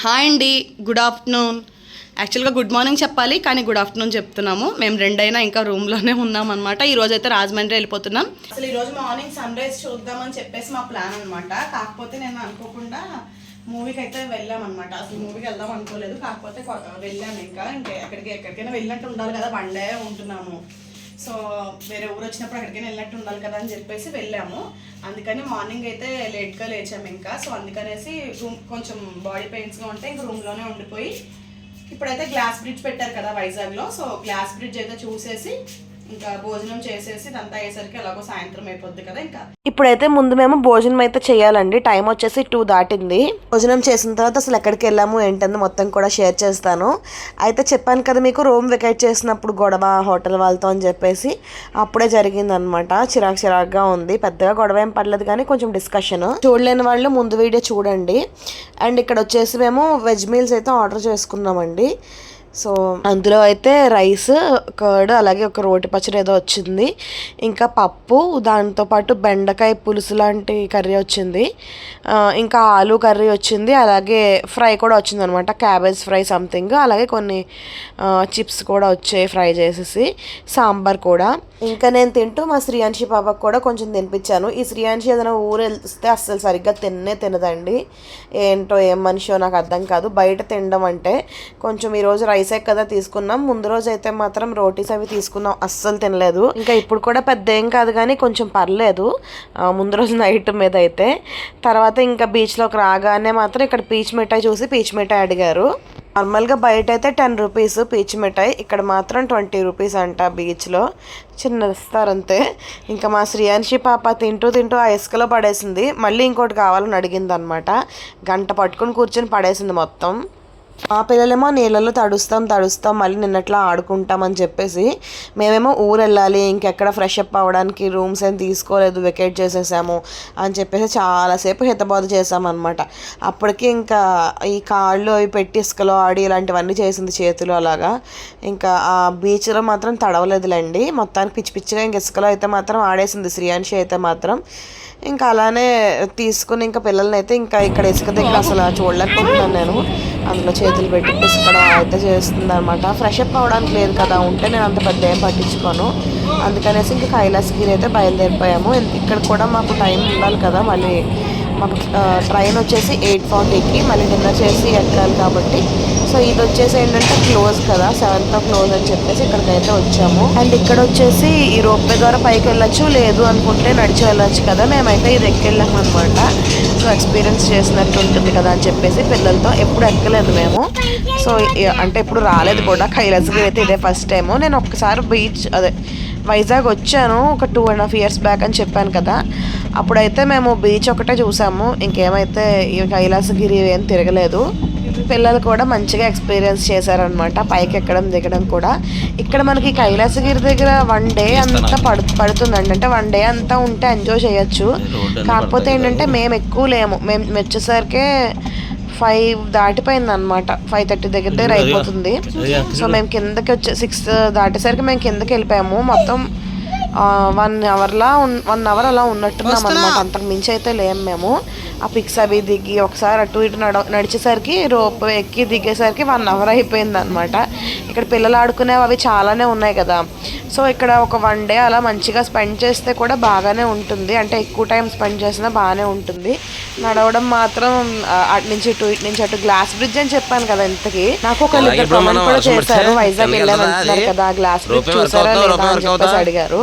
Hi అండి good afternoon యాక్చువల్గా good morning చెప్పాలి కానీ గుడ్ ఆఫ్టర్నూన్ చెప్తున్నాము. మేము రెండైనా ఇంకా రూమ్లోనే ఉన్నాం అనమాట ఈ రోజు అయితే రాజమండ్రి వెళ్ళిపోతున్నాం. అసలు ఈరోజు మార్నింగ్ సన్ రైజ్ చూద్దామని చెప్పేసి మా ప్లాన్ అనమాట కాకపోతే నేను అనుకోకుండా మూవీకి అయితే వెళ్ళాం అనమాట అసలు మూవీకి వెళ్దాం అనుకోలేదు. కాకపోతే కొ- వెళ్ళాము ఇంకా. ఇంకా ఎక్కడికి ఎక్కడికైనా వెళ్ళినట్టు ఉండాలి కదా. వన్ డే ఉంటున్నాము. సో వేరే ఊరు వచ్చినప్పుడు అక్కడికైనా వెళ్ళినట్టు ఉండాలి కదా అని చెప్పేసి వెళ్ళాము. అందుకని మార్నింగ్ అయితే లేట్గా లేచాము ఇంకా. సో అందుకనేసి రూమ్ కొంచెం బాడీ పెయిన్స్గా ఉంటే ఇంకా రూమ్లోనే ఉండిపోయి ఇప్పుడైతే గ్లాస్ బ్రిడ్జ్ పెట్టారు కదా వైజాగ్లో. సో గ్లాస్ బ్రిడ్జ్ అయితే చూసేసి ఇంకా భోజనం చేసేసి ఇదంతా అయ్యేసరికి ఎలాగో సాయంత్రం అయిపోద్ది కదా ఇంకా. ఇప్పుడైతే ముందు మేము భోజనం అయితే చేయాలండి. టైం వచ్చేసి టూ దాటింది. భోజనం చేసిన తర్వాత అసలు ఎక్కడికి వెళ్ళాము ఏంటంది మొత్తం కూడా షేర్ చేస్తాను. అయితే చెప్పాను కదా మీకు రూమ్ వెకేట్ చేసినప్పుడు గొడవ హోటల్ వాళ్ళతో అని చెప్పేసి అప్పుడే జరిగింది అనమాట చిరాకు చిరాకుగా ఉంది. పెద్దగా గొడవ ఏం పడలేదు కానీ కొంచెం డిస్కషన్ చూడలేని వాళ్ళు ముందు వీడియో చూడండి. అండ్ ఇక్కడ వచ్చేసి మేము వెజ్ మీల్స్ అయితే ఆర్డర్ చేసుకున్నామండి. సో అందులో అయితే రైస్ కర్డ్ అలాగే ఒక రోటి పచ్చడి ఏదో వచ్చింది. ఇంకా పప్పు దాంతోపాటు బెండకాయ పులుసు లాంటి కర్రీ వచ్చింది. ఇంకా ఆలు కర్రీ వచ్చింది. అలాగే ఫ్రై కూడా వచ్చింది అనమాట క్యాబేజ్ ఫ్రై సంథింగ్. అలాగే కొన్ని చిప్స్ కూడా వచ్చాయి ఫ్రై చేసేసి. సాంబార్ కూడా. ఇంకా నేను తింటూ మా శ్రీయాంశి పాపకు కూడా కొంచెం తినిపించాను. ఈ శ్రీయాంశి ఏదైనా ఊరు వెళ్తే అస్సలు సరిగ్గా తిన్నే తినదండి. ఏంటో ఏం మనిషో నాకు అర్థం కాదు. బయట తినడం అంటే కొంచెం ఈరోజు రైస్ కదా తీసుకున్నాం. ముందు రోజు అయితే మాత్రం రోటీస్ అవి తీసుకున్నాం. అస్సలు తినలేదు. ఇంకా ఇప్పుడు కూడా పెద్ద ఏం కాదు కానీ కొంచెం పర్లేదు. ముందు రోజు నైట్ మీద అయితే. తర్వాత ఇంకా బీచ్లోకి రాగానే మాత్రం ఇక్కడ పీచ్ మిఠాయి చూసి పీచ్ మిఠాయి అడిగారు. నార్మల్గా బయట అయితే టెన్ రూపీస్ పీచ్ మిఠాయి. ఇక్కడ మాత్రం ట్వంటీ రూపీస్ అంట బీచ్లో. చిన్న ఇస్తారు అంతే. ఇంకా మా శ్రీయాన్షి పాప తింటూ తింటూ ఆ ఇసుకలో పడేసింది. మళ్ళీ ఇంకోటి కావాలని అడిగింది అనమాట గంట పట్టుకుని కూర్చొని పడేసింది మొత్తం. మా పిల్లలేమో నీళ్ళలో తడుస్తాం తడుస్తాం మళ్ళీ నిన్నట్లా ఆడుకుంటాం అని చెప్పేసి మేమేమో ఊరు వెళ్ళాలి ఇంకెక్కడ ఫ్రెష్ అప్ అవ్వడానికి రూమ్స్ ఏం తీసుకోలేదు వెకేట్ చేసేసాము అని చెప్పేసి చాలాసేపు హితబోధ చేసామన్నమాట అప్పటికి ఇంకా ఈ కాళ్ళు అవి పెట్టి ఇసుకలో ఆడి ఇలాంటివన్నీ చేసింది చేతులు అలాగా. ఇంకా ఆ బీచ్లో మాత్రం తడవలేదులేండి. మొత్తానికి పిచ్చి పిచ్చిగా ఇంక ఇసుకలో అయితే మాత్రం ఆడేసింది శ్రీయాంశి అయితే మాత్రం. ఇంకా అలానే తీసుకుని ఇంకా పిల్లల్ని అయితే ఇంకా ఇక్కడ ఇసుక దగ్గర అసలు చూడలేకపోతున్నాను నేను. అందులో చేతులు పెట్టి పిసకడం అయితే చేస్తుంది అనమాట ఫ్రెష్ అప్ అవ్వడానికి లేదు కదా ఉంటే నేను అంత పెద్ద ఏం పట్టించుకోను. అందుకనేసి ఇంకా కైలాసగిరి అయితే బయలుదేరిపోయాము. ఇక్కడ కూడా మాకు టైం ఉండాలి కదా మళ్ళీ. మాకు ట్రైన్ వచ్చేసి ఎయిట్ ఫార్టీకి మళ్ళీ డిన్నర్ చేసి ఎక్కాలి కాబట్టి. సో ఇది వచ్చేసి ఏంటంటే క్లోజ్ కదా సెవెంత్ క్లోజ్ అని చెప్పేసి ఇక్కడికైతే వచ్చాము. అండ్ ఇక్కడ వచ్చేసి ఈ రోప్వే ద్వారా పైకి వెళ్ళొచ్చు లేదు అనుకుంటే నడిచి వెళ్ళొచ్చు కదా. మేమైతే ఇది ఎక్కెళ్ళాము అనమాట సో ఎక్స్పీరియన్స్ చేసినట్టు ఉంటుంది కదా అని చెప్పేసి పిల్లలతో ఎప్పుడు ఎక్కలేదు మేము. సో అంటే ఇప్పుడు రాలేదు కూడా. కైలాసగిరి అయితే ఇదే ఫస్ట్ టైము. నేను ఒక్కసారి బీచ్ అదే వైజాగ్ వచ్చాను ఒక two and half years back అని చెప్పాను కదా. అప్పుడైతే మేము బీచ్ ఒకటే చూసాము. ఇంకేమైతే ఈ కైలాసగిరి ఏం తిరగలేదు. పిల్లలు కూడా మంచిగా ఎక్స్పీరియన్స్ చేశారనమాట పైకి ఎక్కడం దిగడం కూడా. ఇక్కడ మనకి కైలాసగిరి దగ్గర వన్ డే అంతా పడు పడుతుందండి. అంటే వన్ డే అంతా ఉంటే ఎంజాయ్ చేయొచ్చు. కాకపోతే ఏంటంటే మేము ఎక్కువ లేము. మేము వచ్చేసరికి ఫైవ్ దాటిపోయింది అనమాట ఫైవ్ థర్టీ దగ్గర దగ్గర అయిపోతుంది. సో మేము కిందకి వచ్చే సిక్స్ దాటేసరికి మేము కిందకి వెళ్ళిపోయాము. మొత్తం వన్ అవర్లా వన్ అవర్ అలా ఉన్నట్టున్నాం అనమాట అంతకు మించి అయితే లేము మేము. ఆ పిక్స్ అవి దిగి ఒకసారి అటు ఇటు నడ నడిచేసరికి రోప్ ఎక్కి దిగేసరికి వన్ అవర్ అయిపోయింది అనమాట ఇక్కడ పిల్లలు ఆడుకునేవి అవి చాలానే ఉన్నాయి కదా. సో ఇక్కడ ఒక వన్ డే అలా మంచిగా స్పెండ్ చేస్తే కూడా బాగానే ఉంటుంది. అంటే ఎక్కువ టైం స్పెండ్ చేసినా బాగానే ఉంటుంది. నడవడం మాత్రం అటు నుంచి ఇటు ఇటు నుంచి అటు గ్లాస్ బ్రిడ్జ్ అని చెప్పాను కదా ఇంతకి. నాకు ఒక మనం కూడా చేశారు. వైజాగ్ వెళ్ళామంటున్నారు కదా గ్లాస్ బ్రిడ్జ్ చూసారా లేదా అని చెప్పేసి? అడిగారు.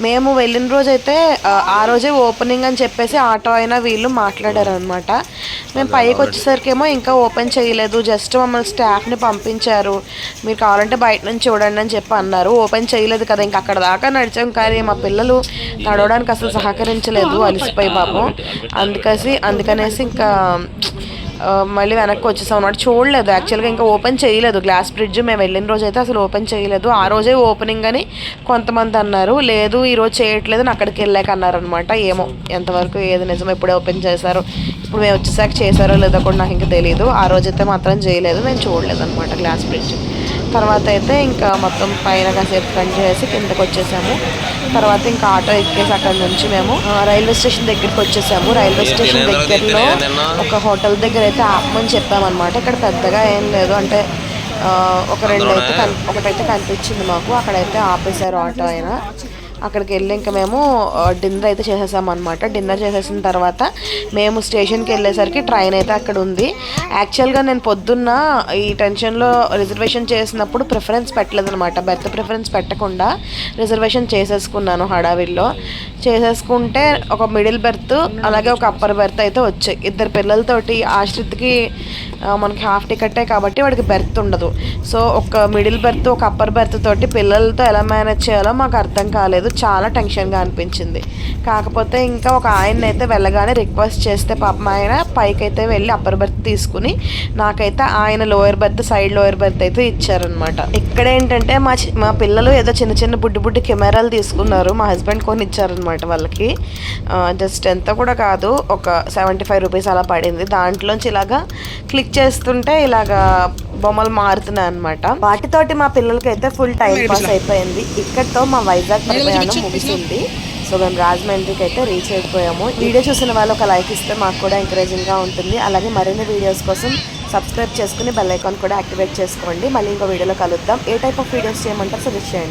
మేము వెళ్ళిన రోజు అయితే ఆ, ఆ రోజే ఓపెనింగ్ అని చెప్పేసి ఆటో అయినా వీళ్ళు మాట్లాడారు. అనమాట మేము పైకి వచ్చేసరికి ఏమో ఇంకా ఓపెన్ చేయలేదు. జస్ట్ మమ్మల్ని స్టాఫ్ని పంపించారు. మీరు కావాలంటే బయట నుంచి చూడండి అని చెప్పి అన్నారు. ఓపెన్ చేయలేదు కదా ఇంకా అక్కడ దాకా నడిచాం. కానీ మా పిల్లలు నడవడానికి అసలు సహకరించలేదు. అలసిపోయి పాపం. అందుకసి అందుకనేసి ఇంకా మళ్ళీ వెనక్కి వచ్చేసాం అనమాట చూడలేదు. యాక్చువల్గా ఇంకా ఓపెన్ చేయలేదు. గ్లాస్ బ్రిడ్జ్ మేము వెళ్ళిన రోజు అయితే అసలు ఓపెన్ చేయలేదు. ఆ రోజే ఓపెనింగ్ అని కొంతమంది అన్నారు. లేదు ఈరోజు చేయట్లేదు అని అక్కడికి వెళ్ళాక అన్నారు అనమాట ఏమో ఎంతవరకు ఏది నిజం ఎప్పుడే ఓపెన్ చేశారో. ఇప్పుడు మేము వచ్చేసాక చేశారో లేదో కూడా నాకు ఇంకా తెలియదు ఆ రోజైతే మాత్రం చేయలేదు. నేను చూడలేదు అనమాట గ్లాస్ బ్రిడ్జ్ తర్వాత అయితే ఇంకా మొత్తం పైన కాసేపు స్పెండ్ చేసి కిందకి వచ్చేసాము. తర్వాత ఇంకా ఆటో ఎక్కేసి అక్కడ నుంచి మేము రైల్వే స్టేషన్ దగ్గరికి వచ్చేసాము. రైల్వే స్టేషన్ దగ్గరలో ఒక హోటల్ దగ్గర అయితే ఆపమని చెప్పామన్నమాట. ఇక్కడ పెద్దగా ఏం లేదు. అంటే ఒక రెండు అయితే కన్ ఒకటైతే కనిపించింది మాకు. అక్కడైతే ఆపేశారు ఆటో అయినా అక్కడికి వెళ్ళి ఇంకా మేము డిన్నర్ అయితే చేసేసాం అనమాట డిన్నర్ చేసేసిన తర్వాత మేము స్టేషన్కి వెళ్ళేసరికి ట్రైన్ అయితే అక్కడ ఉంది. యాక్చువల్గా నేను పొద్దున్న ఈ టెన్షన్లో రిజర్వేషన్ చేసినప్పుడు ప్రిఫరెన్స్ పెట్టలేదు అనమాట బెర్త్ ప్రిఫరెన్స్ పెట్టకుండా రిజర్వేషన్ చేసేసుకున్నాను హడావిల్లో చేసేసుకుంటే ఒక మిడిల్ బెర్త్ అలాగే ఒక అప్పర్ బెర్త్ అయితే వచ్చాయి. ఇద్దరు పిల్లలతోటి ఆశ్రిత్కి మనకి హాఫ్ టికెటే కాబట్టి వాడికి బెర్త్ ఉండదు. సో ఒక మిడిల్ బెర్త్ ఒక అప్పర్ బెర్త్ తోటి పిల్లలతో ఎలా మేనేజ్ చేయాలో మాకు అర్థం కాలేదు. చాలా టెన్షన్గా అనిపించింది. కాకపోతే ఇంకా ఒక ఆయన అయితే వెళ్ళగానే రిక్వెస్ట్ చేస్తే పాపం ఆయన పైకి అయితే వెళ్ళి అప్పర్ బెర్త్ తీసుకుని నాకైతే ఆయన lower berth side lower berth అయితే ఇచ్చారనమాట ఇక్కడ ఏంటంటే మా చి- మా పిల్లలు ఏదో చిన్న చిన్న బుడ్డి బుడ్డి కెమెరాలు తీసుకున్నారు. మా హస్బెండ్ కొని ఇచ్చారనమాట వాళ్ళకి జస్ట్ ఎంత కూడా కాదు. ఒక సెవెంటీ ఫైవ్ రూపీస్ అలా పడింది. దాంట్లోంచి ఇలాగా క్లిక్ చేస్తుంటే ఇలాగా బొమ్మలు మారుతున్నాయి అనమాట వాటితోటి మా పిల్లలకి అయితే ఫుల్ టైం పాస్ అయిపోయింది. ఇక్కడితో మా వైజాగ్ ప్రయాణం ముగిసింది. సో మేము రాజమండ్రికి అయితే రీచ్ అయిపోయాము. వీడియో చూసిన వాళ్ళు ఒక లైక్ ఇస్తే మాకు కూడా ఎంకరేజింగ్గా ఉంటుంది. అలాగే మరిన్ని వీడియోస్ కోసం సబ్స్క్రైబ్ చేసుకుని బెల్ ఐకాన్ కూడా యాక్టివేట్ చేసుకోండి. మళ్ళీ ఇంకో వీడియోలో కలుద్దాం. ఏ టైప్ ఆఫ్ వీడియోస్ చేయమంటారు సజెస్ట్ చేయండి.